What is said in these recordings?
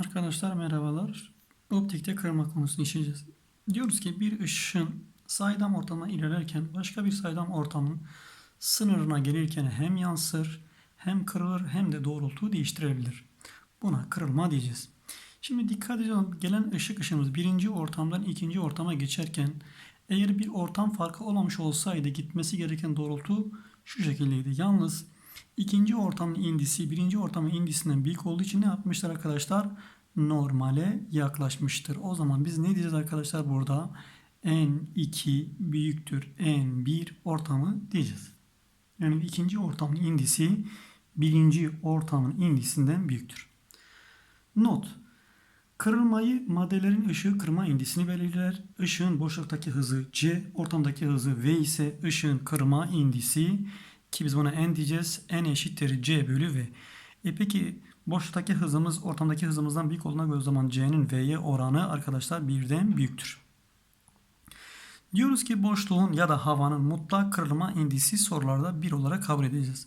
Arkadaşlar merhabalar. Optikte kırma konusunu işleyeceğiz. Diyoruz ki bir ışın saydam ortama ilerlerken başka bir saydam ortamın sınırına gelirken hem yansır hem kırılır hem de doğrultuyu değiştirebilir. Buna kırılma diyeceğiz. Şimdi dikkat edelim gelen ışık ışığımız birinci ortamdan ikinci ortama geçerken eğer bir ortam farkı olmamış olsaydı gitmesi gereken doğrultu şu şekildeydi. Yalnız ikinci ortamın indisi birinci ortamın indisinden büyük olduğu için ne yapmışlar arkadaşlar? Normale yaklaşmıştır. O zaman biz ne diyeceğiz arkadaşlar burada? N2 büyüktür N1 ortamı diyeceğiz. Yani ikinci ortamın indisi birinci ortamın indisinden büyüktür. Not. Kırılmayı maddelerin ışığı kırma indisini belirler. Işığın boşluktaki hızı C, ortamdaki hızı V ise ışığın kırma indisi ki biz buna N diyeceğiz. N eşittir C bölü V. E peki boşluktaki hızımız ortamdaki hızımızdan büyük olduğuna göre o zaman C'nin V'ye oranı arkadaşlar birden büyüktür. Diyoruz ki boşluğun ya da havanın mutlak kırılma indisi sorularda 1 olarak kabul edeceğiz.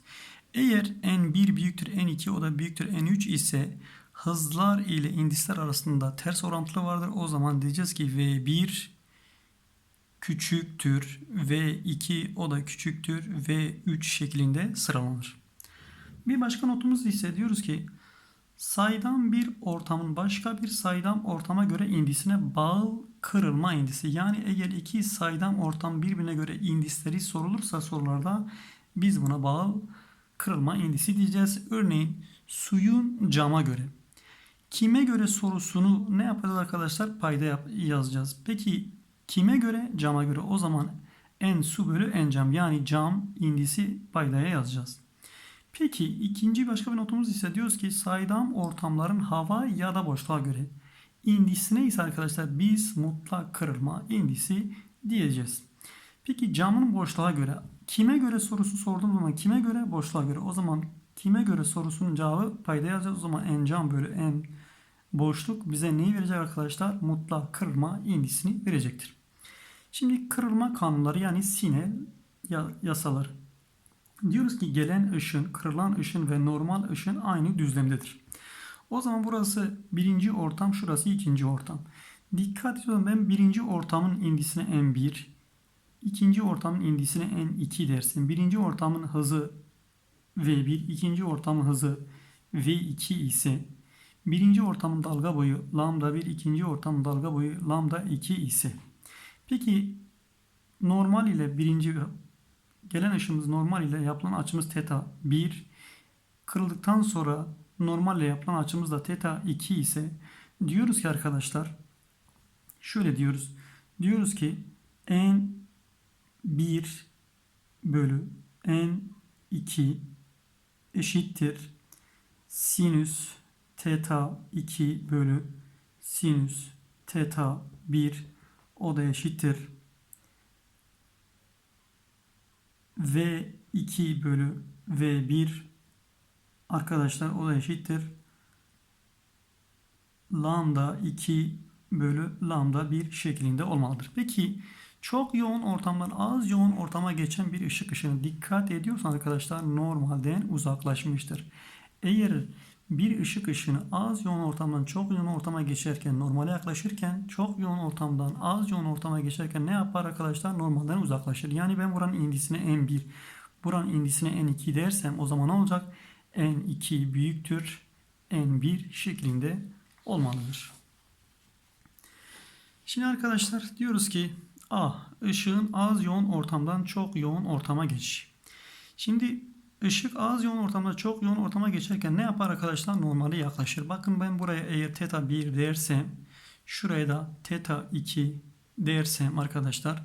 Eğer N1 büyüktür N2 o da büyüktür N3 ise hızlar ile indisler arasında ters orantılı vardır. O zaman diyeceğiz ki V1 küçüktür V2 o da küçüktür V3 şeklinde sıralanır. Bir başka notumuz ise diyoruz ki saydam bir ortamın başka bir saydam ortama göre indisine bağlı kırılma indisi. Yani eğer iki saydam ortam birbirine göre indisleri sorulursa sorularda biz buna bağlı kırılma indisi diyeceğiz. Örneğin suyun cama göre. Kime göre sorusunu ne yapacağız arkadaşlar? Payda yap yazacağız. Peki kime göre? Cama göre. O zaman n su bölü n cam yani cam indisi paydaya yazacağız. Peki ikinci başka bir notumuz ise diyoruz ki saydam ortamların hava ya da boşluğa göre indisine ise arkadaşlar biz mutlak kırılma indisi diyeceğiz. Peki camın boşluğa göre kime göre sorusu sorduğum zaman kime göre boşluğa göre o zaman kime göre sorusunun cevabı payda yazacağız. O zaman n cam bölü n boşluk bize neyi verecek arkadaşlar? Mutlak kırılma indisini verecektir. Şimdi kırılma kanunları yani Sinel yasaları. Diyoruz ki gelen ışın, kırılan ışın ve normal ışın aynı düzlemdedir. O zaman burası birinci ortam, şurası ikinci ortam. Dikkat edin ben birinci ortamın indisine n1, ikinci ortamın indisine n2 dersin. Birinci ortamın hızı v1, ikinci ortamın hızı v2 ise birinci ortamın dalga boyu lambda 1, ikinci ortamın dalga boyu lambda 2 ise. Peki normal ile birinci gelen ışığımız normal ile yapılan açımız teta 1. Kırıldıktan sonra normal ile yapılan açımız da teta 2 ise diyoruz ki arkadaşlar şöyle diyoruz. Diyoruz ki n 1 bölü n 2 eşittir sinüs teta 2 bölü sinüs teta 1 o da eşittir V2 bölü V1 arkadaşlar o da eşittir lambda 2 bölü lambda 1 şeklinde olmalıdır. Peki çok yoğun ortamdan az yoğun ortama geçen bir ışık ışığına dikkat ediyorsan arkadaşlar normalden uzaklaşmıştır. Eğer bir ışık ışını az yoğun ortamdan çok yoğun ortama geçerken normale yaklaşırken çok yoğun ortamdan az yoğun ortama geçerken ne yapar arkadaşlar? Normalden uzaklaşır. Yani ben buranın indisine n1 buranın indisine n2 dersem o zaman ne olacak? n2 büyüktür n1 şeklinde olmalıdır. Şimdi arkadaşlar diyoruz ki A ışığın az yoğun ortamdan çok yoğun ortama geçişi. Şimdi Işık az yoğun ortamda çok yoğun ortama geçerken ne yapar arkadaşlar? Normale yaklaşır. Bakın ben buraya eğer teta 1 dersem şuraya da teta 2 dersem arkadaşlar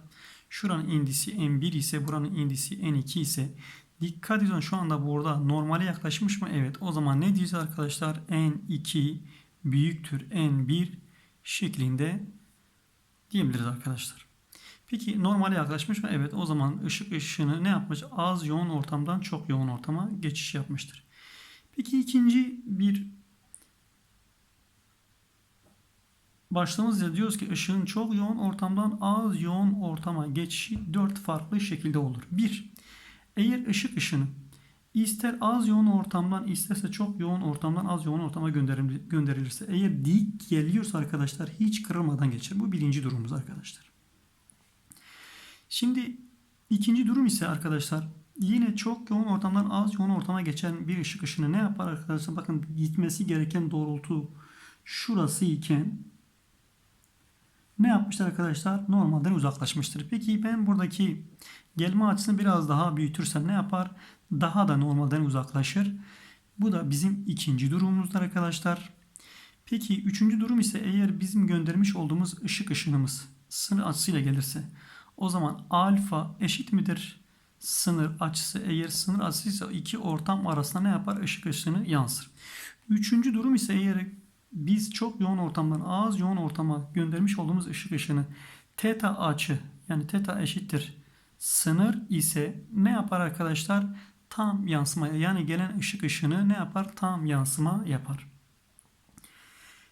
şuranın indisi n1 ise buranın indisi n2 ise dikkat edin şu anda burada normale yaklaşmış mı? Evet. O zaman ne diyeceğiz arkadaşlar? n2 büyüktür n1 şeklinde diyebiliriz arkadaşlar. Peki normale yaklaşmış mı? Evet o zaman ışık ışığını ne yapmış? Az yoğun ortamdan çok yoğun ortama geçiş yapmıştır. Peki ikinci bir başlığımızda diyoruz ki ışığın çok yoğun ortamdan az yoğun ortama geçişi dört farklı şekilde olur. Bir, eğer ışık ışını ister az yoğun ortamdan isterse çok yoğun ortamdan az yoğun ortama gönderilirse eğer dik geliyorsa arkadaşlar hiç kırılmadan geçer. Bu birinci durumumuz arkadaşlar. Şimdi ikinci durum ise arkadaşlar yine çok yoğun ortamdan az yoğun ortama geçen bir ışık ışını ne yapar arkadaşlar? Bakın gitmesi gereken doğrultu şurası iken ne yapmışlar arkadaşlar? Normalden uzaklaşmıştır. Peki ben buradaki gelme açısını biraz daha büyütürsem ne yapar? Daha da normalden uzaklaşır. Bu da bizim ikinci durumumuzdur arkadaşlar. Peki üçüncü durum ise eğer bizim göndermiş olduğumuz ışık ışınımız sınır açısıyla gelirse o zaman alfa eşit midir? Sınır açısı eğer sınır açısıysa iki ortam arasında ne yapar? Işık ışını yansır. Üçüncü durum ise eğer biz çok yoğun ortamdan az yoğun ortama göndermiş olduğumuz ışık ışını teta açı yani teta eşittir sınır ise ne yapar arkadaşlar? Tam yansıma yani gelen ışık ışını ne yapar? Tam yansıma yapar.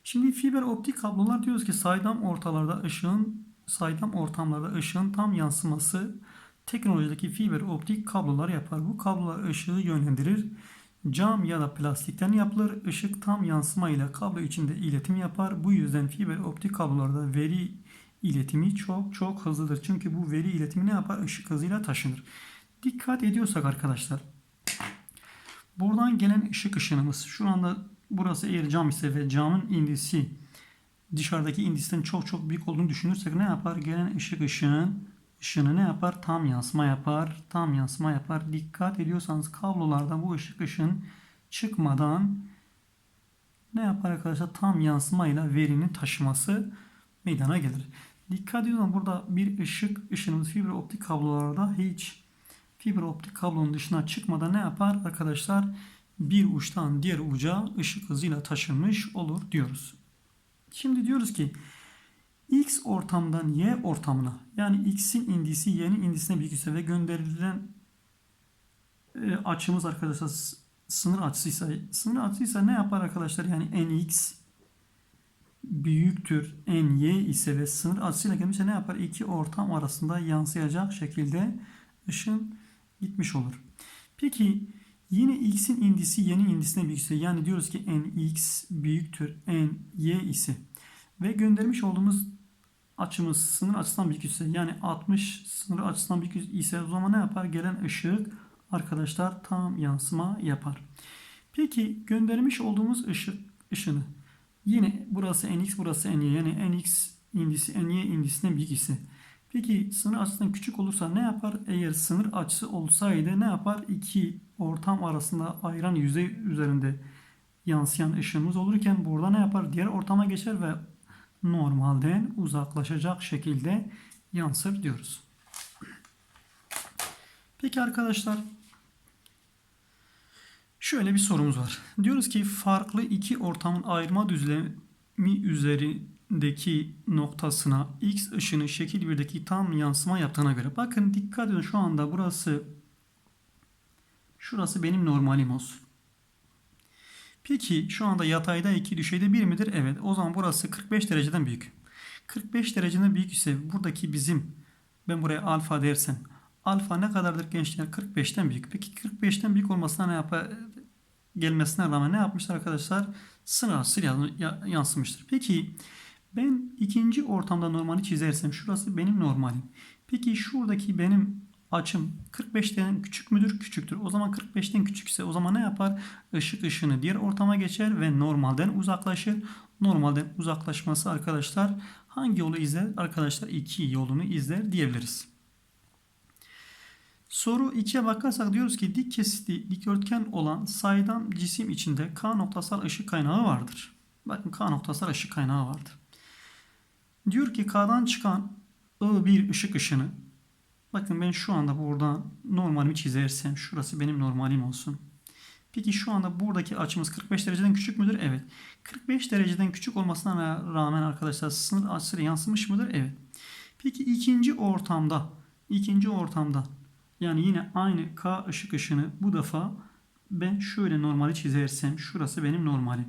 Şimdi fiber optik kablolar diyoruz ki saydam ortalarda ışığın saydam ortamlarda ışığın tam yansıması teknolojideki fiber optik kablolar yapar. Bu kablolar ışığı yönlendirir. Cam ya da plastikten yapılır. Işık tam yansıma ile kablo içinde iletim yapar. Bu yüzden fiber optik kablolarda veri iletimi çok çok hızlıdır. Çünkü bu veri iletimi ne yapar? Işık hızıyla taşınır. Dikkat ediyorsak arkadaşlar. Buradan gelen ışık ışınımız şu anda burası eğer cam ise ve camın indisi dışarıdaki indisten çok çok büyük olduğunu düşünürsek ne yapar? Gelen ışık ışığın ışını ne yapar? Tam yansıma yapar. Tam yansıma yapar. Dikkat ediyorsanız kablolarda bu ışık ışın çıkmadan ne yapar arkadaşlar? Tam yansımayla verinin taşıması meydana gelir. Dikkat ediyorsanız burada bir ışık ışınımız fiber optik kablolarda hiç fiber optik kablonun dışına çıkmadan ne yapar arkadaşlar? Bir uçtan diğer uca ışık hızıyla taşınmış olur diyoruz. Şimdi diyoruz ki X ortamdan Y ortamına yani X'in indisi Y'nin indisine büyükse ve gönderilen e, açımız arkadaşlar sınır açısıysa sınır açısıysa ne yapar arkadaşlar yani NX büyüktür NY ise ve sınır açısıyla gelmişse ne yapar? İki ortam arasında yansıyacak şekilde ışın gitmiş olur. Peki yine x'in indisi y'nin indisine büyükse yani diyoruz ki nx büyüktür ny ise ve göndermiş olduğumuz açımız sınır açısından büyük ise yani 60 sınır açısından büyük ise o zaman ne yapar? Gelen ışık arkadaşlar tam yansıma yapar. Peki göndermiş olduğumuz ışık ışını yine burası nx burası ny yani nx indisi ny indisinden büyük ise Peki sınır açısından küçük olursa ne yapar? Eğer sınır açısı olsaydı ne yapar? İki ortam arasında ayıran yüzey üzerinde yansıyan ışığımız olurken burada ne yapar? Diğer ortama geçer ve normalden uzaklaşacak şekilde yansır diyoruz. Peki arkadaşlar şöyle bir sorumuz var. Diyoruz ki farklı iki ortamın ayırma düzlemi üzerindeki noktasına x ışını şekil 1'deki tam yansıma yaptığına göre. Bakın dikkat edin şu anda burası şurası benim normalim olsun. Peki şu anda yatayda 2 düşeyde 1 midir? Evet. O zaman burası 45 dereceden büyük. 45 dereceden büyük ise buradaki bizim ben buraya alfa dersem alfa ne kadardır gençler? 45'ten büyük. Peki 45'ten büyük olmasına ne yapar? Gelmesine rağmen ne yapmışlar arkadaşlar? Sınırsız yansımıştır. Peki ben ikinci ortamda normali çizersem şurası benim normalim. Peki şuradaki benim açım 45'ten küçük müdür? Küçüktür. O zaman 45'ten küçükse o zaman ne yapar? Işık ışını diğer ortama geçer ve normalden uzaklaşır. Normalden uzaklaşması arkadaşlar hangi yolu izler? Arkadaşlar iki yolunu izler diyebiliriz. Soru 2'ye bakarsak diyoruz ki dik kesitli dikdörtgen olan saydam cisim içinde K noktasal ışık kaynağı vardır. Bakın K noktasal ışık kaynağı vardır. Diyor ki K'dan çıkan I1 ışık ışını Bakın ben şu anda buradan normalimi çizersem şurası benim normalim olsun. Peki şu anda buradaki açımız 45 dereceden küçük müdür? Evet. 45 dereceden küçük olmasına rağmen arkadaşlar sınır açısı yansımış mıdır? Evet. Peki ikinci ortamda ikinci ortamda yani yine aynı K ışık ışını bu defa ben şöyle normali çizersem şurası benim normalim.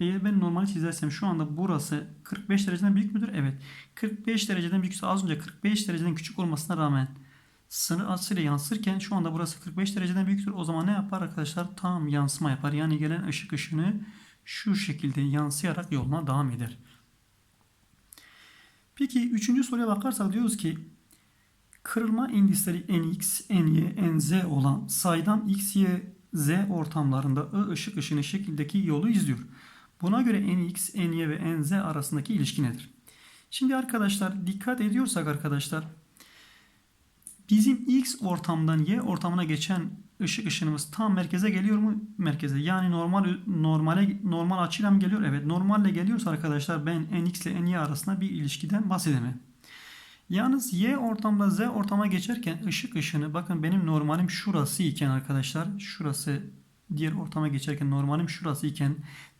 Eğer ben normal çizersem şu anda burası 45 dereceden büyük müdür? Evet. 45 dereceden büyükse az önce 45 dereceden küçük olmasına rağmen sınır açısıyla yansırken şu anda burası 45 dereceden büyüktür. O zaman ne yapar arkadaşlar? Tam yansıma yapar. Yani gelen ışık ışını şu şekilde yansıyarak yoluna devam eder. Peki üçüncü soruya bakarsak diyoruz ki kırılma indisleri nx, ny, nz olan saydam x, y, z ortamlarında I ışık ışını şekildeki yolu izliyor. Buna göre nx, ny ve nz arasındaki ilişki nedir? Şimdi arkadaşlar dikkat ediyorsak arkadaşlar bizim x ortamdan y ortamına geçen ışık ışınımız tam merkeze geliyor mu? Merkeze. Yani normal normale normal açıyla mı geliyor? Evet. Normalle geliyorsa arkadaşlar ben nx ile ny arasında bir ilişkiden bahsedemem. Yalnız y ortamda z ortama geçerken ışık ışını bakın benim normalim şurası iken arkadaşlar şurası diğer ortama geçerken normalim şurası iken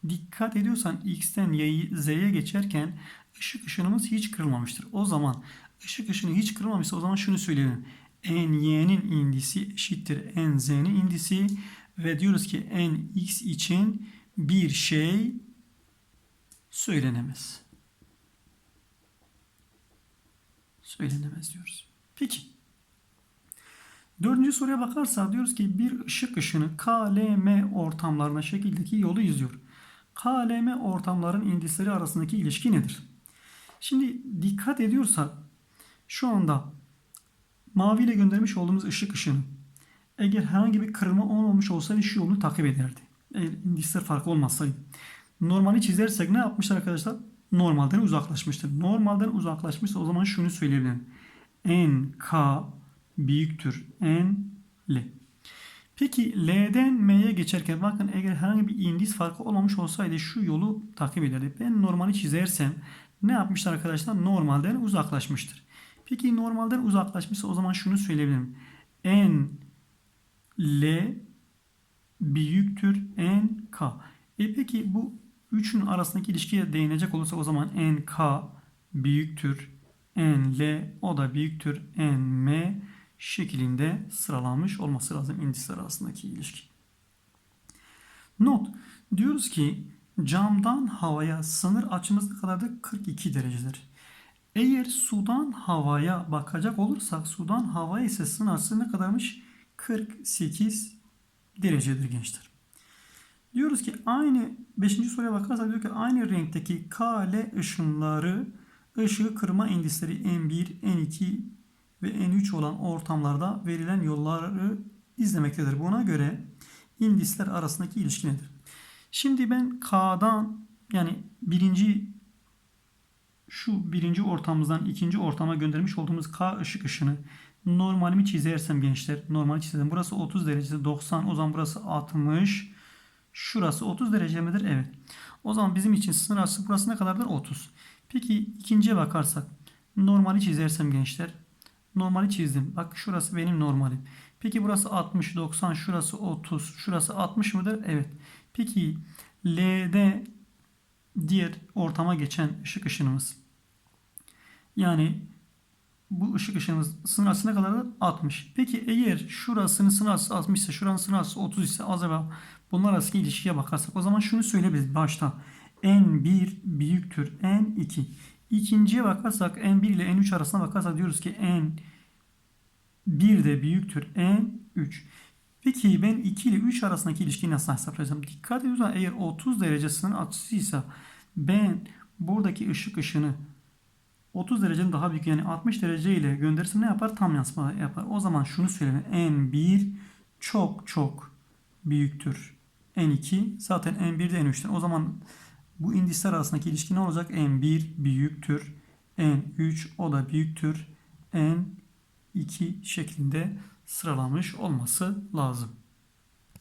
dikkat ediyorsan x'ten y'yi z'ye geçerken ışık ışınımız hiç kırılmamıştır. O zaman ışık ışını hiç kırılmamışsa o zaman şunu söyleyelim. ny'nin indisi eşittir nz'nin indisi ve diyoruz ki nx için bir şey söylenemez. Söylenemez diyoruz. Peki. Dördüncü soruya bakarsak diyoruz ki bir ışık ışını KLM ortamlarına şekildeki yolu izliyor. KLM ortamların indisleri arasındaki ilişki nedir? Şimdi dikkat ediyorsak şu anda mavi ile göndermiş olduğumuz ışık ışını eğer herhangi bir kırılma olmamış olsaydı şu yolu takip ederdi. Eğer indisler farklı olmasaydı. Normali çizersek ne yapmışlar arkadaşlar? Normalden uzaklaşmıştır. Normalden uzaklaşmışsa o zaman şunu söyleyebilirim. N, K büyüktür. N, L. Peki L'den M'ye geçerken bakın eğer herhangi bir indis farkı olmamış olsaydı şu yolu takip ederdi. Ben normali çizersem ne yapmışlar arkadaşlar? Normalden uzaklaşmıştır. Peki normalden uzaklaşmışsa o zaman şunu söyleyebilirim. N L büyüktür N K. E peki bu üçün arasındaki ilişkiye değinecek olursa o zaman N K büyüktür N L o da büyüktür N M şeklinde sıralanmış olması lazım indisler arasındaki ilişki. Not. Diyoruz ki camdan havaya sınır açımız ne kadardır? 42 derecedir. Eğer sudan havaya bakacak olursak sudan havaya ise sınır açısı ne kadarmış? 48 derecedir gençler. Diyoruz ki aynı 5. soruya bakarsak diyor ki aynı renkteki KL ışınları ışığı kırma indisleri N1, N2 ve N3 olan ortamlarda verilen yolları izlemektedir. Buna göre indisler arasındaki ilişki nedir? Şimdi ben K'dan yani birinci şu birinci ortamımızdan ikinci ortama göndermiş olduğumuz K ışık ışını normalimi çizersem gençler normal çizersem burası 30 derece 90 o zaman burası 60 şurası 30 derece midir? Evet. O zaman bizim için sınır açısı burası ne kadardır? 30. Peki ikinciye bakarsak normali çizersem gençler normali çizdim. Bak şurası benim normalim. Peki burası 60 90 şurası 30 şurası 60 mıdır? Evet. Peki L'de diğer ortama geçen ışık ışınımız. Yani bu ışık ışığımız sınır açısı ne kadardır? 60. Peki eğer şurasının sınır açısı 60 ise şuranın sınır açısı 30 ise acaba bunlar arasındaki ilişkiye bakarsak o zaman şunu söyleyebiliriz başta. N1 büyüktür N2. İkinciye bakarsak N1 ile N3 arasına bakarsak diyoruz ki N1 de büyüktür N3. Peki ben 2 ile 3 arasındaki ilişkiyi nasıl hesaplayacağım? Dikkat ediyorsan eğer 30 derece sınır açısıysa ben buradaki ışık ışını 30 derecenin daha büyük yani 60 derece ile gönderirsem ne yapar? Tam yansıma yapar. O zaman şunu söyleyeyim. N1 çok çok büyüktür. N2 zaten N1 de N3'ten. O zaman bu indisler arasındaki ilişki ne olacak? N1 büyüktür. N3 o da büyüktür. N2 şeklinde sıralamış olması lazım.